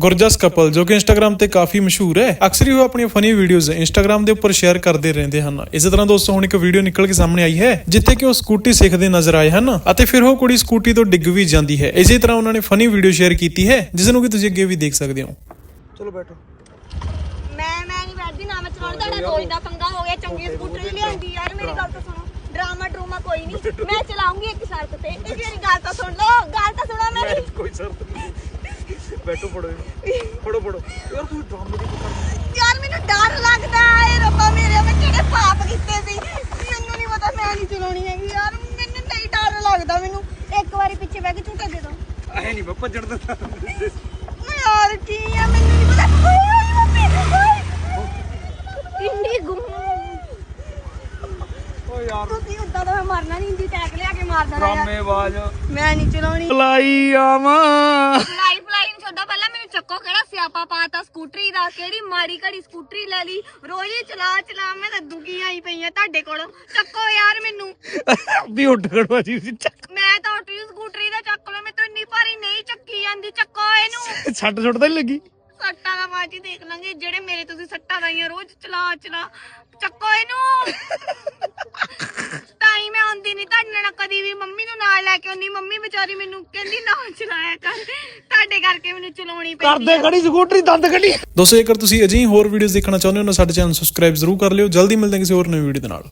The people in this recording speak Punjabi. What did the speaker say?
ਗੁਰਜਸ ਕਪਲ ਜੋ ਕਿ ਇੰਸਟਾਗ੍ਰam ਤੇ ਕਾਫੀ ਮਸ਼ਹੂਰ ਹੈ। ਅਕਸਰ ਹੀ ਉਹ ਆਪਣੀਆਂ ਫਨੀ ਵੀਡੀਓਜ਼ ਇੰਸਟਾਗ੍ਰam ਦੇ ਉੱਪਰ ਸ਼ੇਅਰ ਕਰਦੇ ਰਹਿੰਦੇ ਹਨ। ਇਸੇ ਤਰ੍ਹਾਂ ਦੋਸਤੋ ਹੁਣ ਇੱਕ ਵੀਡੀਓ ਨਿਕਲ ਕੇ ਸਾਹਮਣੇ ਆਈ ਹੈ ਜਿੱਥੇ ਕਿ ਉਹ ਸਕੂਟੀ ਸਿੱਖਦੇ ਨਜ਼ਰ ਆਏ ਹਨ ਅਤੇ ਫਿਰ ਉਹ ਕੁੜੀ ਸਕੂਟੀ ਤੋਂ ਡਿੱਗ ਵੀ ਜਾਂਦੀ ਹੈ। ਇਸੇ ਤਰ੍ਹਾਂ ਉਹਨਾਂ ਨੇ ਫਨੀ ਵੀਡੀਓ ਸ਼ੇਅਰ ਕੀਤੀ ਹੈ ਜਿਸ ਨੂੰ ਕਿ ਤੁਸੀਂ ਅੱਗੇ ਵੀ ਦੇਖ ਸਕਦੇ ਹੋ। ਚਲੋ ਬੈਠੋ। ਮੈਂ ਮੈਂ ਨਹੀਂ ਬੈਠਦੀ ਨਾ ਮੈਂ ਚਲਾਉਣ ਤੁਹਾਡਾ ਰੋਜ਼ ਦਾ ਪੰਗਾ ਹੋ ਗਿਆ ਚੰਗੀ ਸਕੂਟਰ ਲਿਆਂਦੀ ਯਾਰ ਮੇਰੀ ਗੱਲ ਤਾਂ ਸੁਣੋ ਡਰਾਮਾ ਡਰੂਮਾ ਕੋਈ ਨਹੀਂ। ਮੈਂ ਚਲਾਉਂਗੀ ਇੱਕ ਸੜਕ ਤੇ। ਤੇ ਮੇਰੀ ਗੱਲ ਤਾਂ ਸੁਣ ਲਓ ਗੱਲ ਤਾਂ ਸੁਣੋ ਮੇਰੀ। ਕੋਈ ਸ਼ਰਤ ਨਹੀਂ। ਬੈਠੋ ਫੜੋ ਇਹਨੂੰ। ਫੜੋ ਫੜੋ। ਯਾਰ ਤੁਸੀਂ ਡਰਾਮੇ ਦੀ ਕਰ ਯਾਰ ਮੈਨੂੰ ਡਰ ਲੱਗਦਾ ਏ ਰੱਬਾ ਮੇਰੇ ਮੈਂ ਕਿਹੜੇ ਪਾਪ ਕੀਤੇ ਸੀ? ਮੈਨੂੰ ਨਹੀਂ ਪਤਾ ਮੈਂ ਨਹੀਂ ਚਲਾਉਣੀ ਹੈਗੀ। ਯਾਰ ਮੈਨੂੰ ਨਹੀਂ ਡਰ ਲੱਗਦਾ ਮੈਨੂੰ ਇੱਕ ਵਾਰੀ ਪਿੱਛੇ ਬਹਿ ਕੇ ਝੂਟਾ ਦੇ ਦੋ। ਐ ਨਹੀਂ ਮੈਂ ਭੱਜਣ ਦਿੰਦਾ। ਓ ਯਾਰ ਕੀ ਆ ਮੈਨੂੰ ਨਹੀਂ ਪਤਾ। ਓਏ ਮੰਮੀ ਓਏ। ਇੰਨੀ ਗੁੰਮ। ਓ ਯਾਰ। ਤੁਸੀਂ ਉਦਾਂ ਤਾਂ ਮੈਂ ਮਰਨਾ ਨਹੀਂ ਇੰਦੀ ਟੈਗ ਲਿਆ ਕੇ ਮਾਰ ਦੇਣਾ ਯਾਰ। ਡਰਾਮੇਬਾਜ਼ ਮੈਂ ਨਹੀਂ ਚਲਾਉਣੀ। ਲਾਈ ਆਵਾਂ। ਚੱਕੋ ਕਿਹੜਾ ਸਿਆਪਾ ਪਾਤਾ ਸਕੂਟਰੀ ਦਾ? ਕਿਹੜੀ ਮਾੜੀ ਘੜੀ ਸਕੂਟਰੀ ਲੈ ਲਈ? ਰੋਜ਼ ਹੀ ਚਲਾ ਚਲਾ ਮੈਂ ਤਾਂ ਦੁਖੀ ਆਈ ਪਈ ਆ ਤੁਹਾਡੇ ਕੋਲੋਂ। ਚੱਕੋ ਯਾਰ ਮੈਨੂੰ। ਵੀ ਉੱਡ ਖੜਵਾ ਜੀ ਸੀ ਚੱਕ। ਮੈਂ ਤਾਂ ਉੱਠੀ ਸਕੂਟਰੀ ਦਾ ਚੱਕ ਲਓ ਮੈਂ ਤਾਂ ਇੰਨੀ ਭਾਰੀ ਨਹੀਂ ਚੱਕੀ ਜਾਂਦੀ ਚੱਕੋ ਇਹਨੂੰ। ਛੱਟ ਛੁੱਟ ਤਾਂ ਨਹੀਂ ਲੱਗੀ? ਸੱਟਾਂ ਦਾ ਬਾਅਦ 'ਚ ਦੇਖ ਲਾਂਗੇ ਜਿਹੜੇ ਮੇਰੇ ਤੁਸੀਂ ਸੱਟਾਂ ਲਾਈਆਂ ਰੋਜ਼ ਚਲਾ ਚਲਾ। ਚੱਕੋ ਇਹਨੂੰ ਤਾਂ ਹੀ ਮੈਂ ਆਉਂਦੀ ਨਹੀਂ ਤੁਹਾਡੇ ਨਾਲ ਕਦੀ ਵੀ ਮੰਮੀ ਨੂੰ ਨਾਲ ਲੈ ਕੇ ਆਉਂਦੀ ਮੰਮੀ ਵਿਚਾਰੀ ਮੈਨੂੰ ਕਹਿੰਦੀ ਨਾ ਚਲਾਇਆ ਕਰ। ਤੁਹਾਡੇ ਕਰਕੇ ਮੈਨੂੰ ਚਲਾਉਣੀ ਪੈਂਦੀ ਕਰਦੇ ਖੜੀ ਸਕੂਟਰੀ ਦੰਦ ਕੱਢੀ। ਦੋਸਤੋ ਜੇਕਰ ਤੁਸੀਂ ਅਜਿਹੀ ਹੋਰ ਵੀਡੀਓਜ਼ ਦੇਖਣਾ ਚਾਹੁੰਦੇ ਹੋ ਤਾਂ ਸਾਡੇ ਚੈਨਲ ਸਬਸਕ੍ਰਾਈਬ ਜ਼ਰੂਰ ਕਰ ਲਿਓ। ਜਲਦੀ ਮਿਲਦੇ ਹਾਂ ਕਿਸੇ ਹੋਰ ਨਵੀਂ ਵੀਡੀਓ ਦੇ ਨਾਲ।